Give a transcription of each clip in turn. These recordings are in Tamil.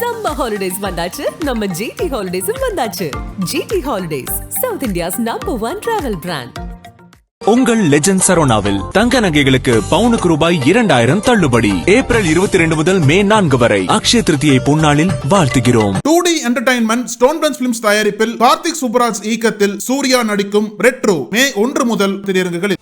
சம்மர் ஹாலிடேஸ் வந்தாச்சு. நம்ம ஜிடி ஹாலிடேஸும் வந்தாச்சு. GT holidays south India's number one travel brand உங்கள் லெஜண்ட் சரோனாவில் தங்க நகைகளுக்கு பவுனுக்கு ரூபாய் இரண்டாயிரம் தள்ளுபடி. ஏப்ரல் இருபத்தி ரெண்டு முதல் மே நான்கு வரை அக்ஷய திருத்தியை பொன்னாளில் வாழ்த்துகிறோம். Two D entertainment stone bench films தயாரிப்பில் கார்த்திக் சுப்பராஜ் இயக்கத்தில் சூர்யா நடிக்கும் ரெட்ரோ மே ஒன்று முதல் திரையரங்குகளில்.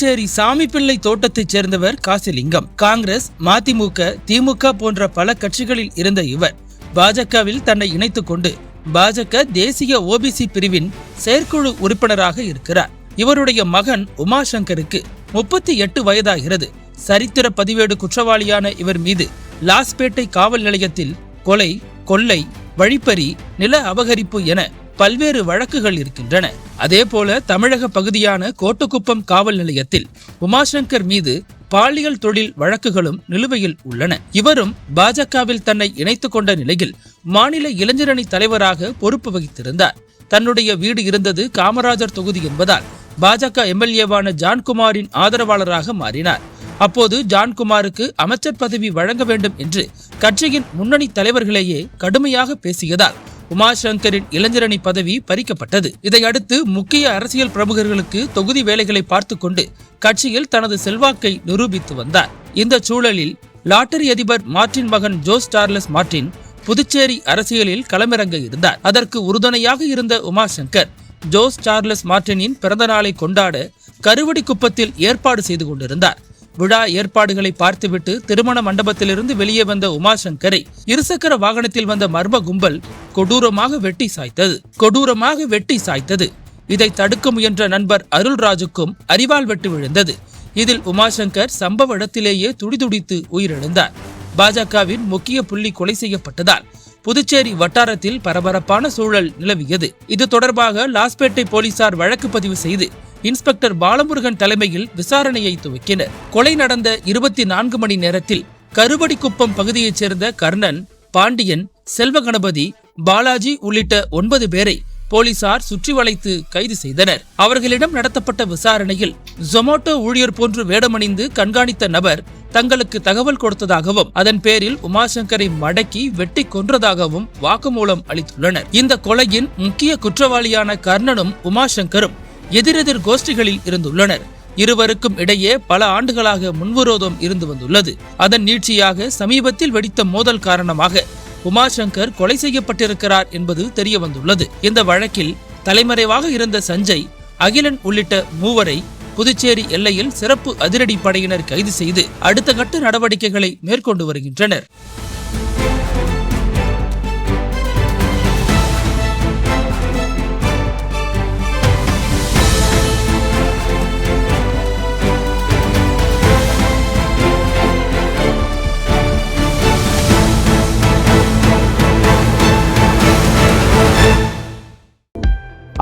புதுச்சேரி சாமிப்பிள்ளை தோட்டத்தைச் சேர்ந்தவர் காசிலிங்கம். காங்கிரஸ் மதிமுக திமுக போன்ற பல கட்சிகளில் இருந்த இவர். பாஜகவில் தன்னை இணைத்துக் கொண்டு பாஜக தேசிய ஓபிசி பிரிவின் செயற்குழு உறுப்பினராக இருக்கிறார். இவருடைய மகன் உமாசங்கருக்கு முப்பத்தி எட்டு வயதாகிறது. சரித்திர பதிவேடு குற்றவாளியான இவர் மீது லாஸ்பேட்டை காவல் நிலையத்தில் கொலை கொள்ளை வழிப்பறி நில அபகரிப்பு என பல்வேறு வழக்குகள் இருக்கின்றன. அதேபோல தமிழக பகுதியான கோட்டுக்குப்பம் காவல் நிலையத்தில் உமாசங்கர் மீது பாலியல் தொழில் வழக்குகளும் நிலுவையில் உள்ளன. இவரும் பாஜகவில் தன்னை இணைத்துக் கொண்ட நிலையில் மாநில இளைஞரணி தலைவராக பொறுப்பு வகித்திருந்தார். தன்னுடைய வீடு இருந்தது காமராஜர் தொகுதி என்பதால் பாஜக எம்எல்ஏவான ஜான்குமாரின் ஆதரவாளராக மாறினார். அப்போது ஜான்குமாருக்கு அமைச்சர் பதவி வழங்க வேண்டும் என்று கட்சியின் முன்னணி தலைவர்களையே கடுமையாக பேசியதால் உமாசங்கரின் இளைஞரணி பதவி பறிக்கப்பட்டது. இதையடுத்து முக்கிய அரசியல் பிரமுகர்களுக்கு தொகுதி வேலைகளை பார்த்து கொண்டு கட்சியில் தனது செல்வாக்கை நிரூபித்து வந்தார். இந்த சூழலில் லாட்டரி அதிபர் மார்டின் மகன் ஜோஸ் சார்லஸ் மார்டின் புதுச்சேரி அரசியலில் களமிறங்க இருந்தார். அதற்கு உறுதுணையாக இருந்த உமாசங்கர் ஜோஸ் சார்லஸ் மார்டினின் பிறந்த நாளை கொண்டாட கருவடி குப்பத்தில் ஏற்பாடு செய்து கொண்டிருந்தார். விழா ஏற்பாடுகளை பார்த்துவிட்டு திருமண மண்டபத்திலிருந்து வெளியே வந்த உமாசங்கரை இருசக்கர வாகனத்தில் வந்த மர்ம கும்பல் கொடூரமாக வெட்டி சாய்த்தது. கொடூரமாக வெட்டி சாய்த்தது. இதை தடுக்க முயன்ற நண்பர் அருள்ராஜுக்கும் அரிவாள் வெட்டு விழுந்தது. இதில் உமாசங்கர் சம்பவ இடத்திலேயே துடிதுடித்து உயிரிழந்தார். பாஜகவின் முக்கிய புள்ளி கொலை செய்யப்பட்டதால் புதுச்சேரி வட்டாரத்தில் பரபரப்பான சூழல் நிலவியது. இது தொடர்பாக லாஸ்பேட்டை போலீசார் வழக்கு பதிவு செய்து இன்ஸ்பெக்டர் பாலமுருகன் தலைமையில் விசாரணையை துவக்கினர். கொலை நடந்த இருபத்தி நான்கு மணி நேரத்தில் கருவடிக்குப்பம் பகுதியைச் சேர்ந்த கர்ணன் பாண்டியன் செல்வகணபதி பாலாஜி உள்ளிட்ட ஒன்பது பேரை போலீசார் சுற்றி வளைத்து கைது செய்தனர். அவர்களிடம் நடத்தப்பட்ட விசாரணையில் ஜொமோட்டோ ஊழியர் போன்று வேடமணிந்து கண்காணித்த நபர் தங்களுக்கு தகவல் கொடுத்ததாகவும் அதன் பேரில் உமாசங்கரை மடக்கி வெட்டி கொன்றதாகவும் வாக்குமூலம் அளித்துள்ளனர். இந்த கொலையின் முக்கிய குற்றவாளியான கர்ணனும் உமாசங்கரும் எதிரெதிர் கோஷ்டிகளில் இருந்துள்ளனர். இருவருக்கும் இடையே பல ஆண்டுகளாக முன்விரோதம் இருந்து வந்துள்ளது. அதன் நீட்சியாக சமீபத்தில் வெடித்த மோதல் காரணமாக உமாசங்கர் கொலை செய்யப்பட்டிருக்கிறார் என்பது தெரிய வந்துள்ளது இந்த வழக்கில் தலைமறைவாக இருந்த சஞ்சய் அகிலன் உள்ளிட்ட மூவரை புதுச்சேரி எல்லையில் சிறப்பு அதிரடி படையினர் கைது செய்து அடுத்த கட்ட நடவடிக்கைகளை மேற்கொண்டு வருகின்றனர்.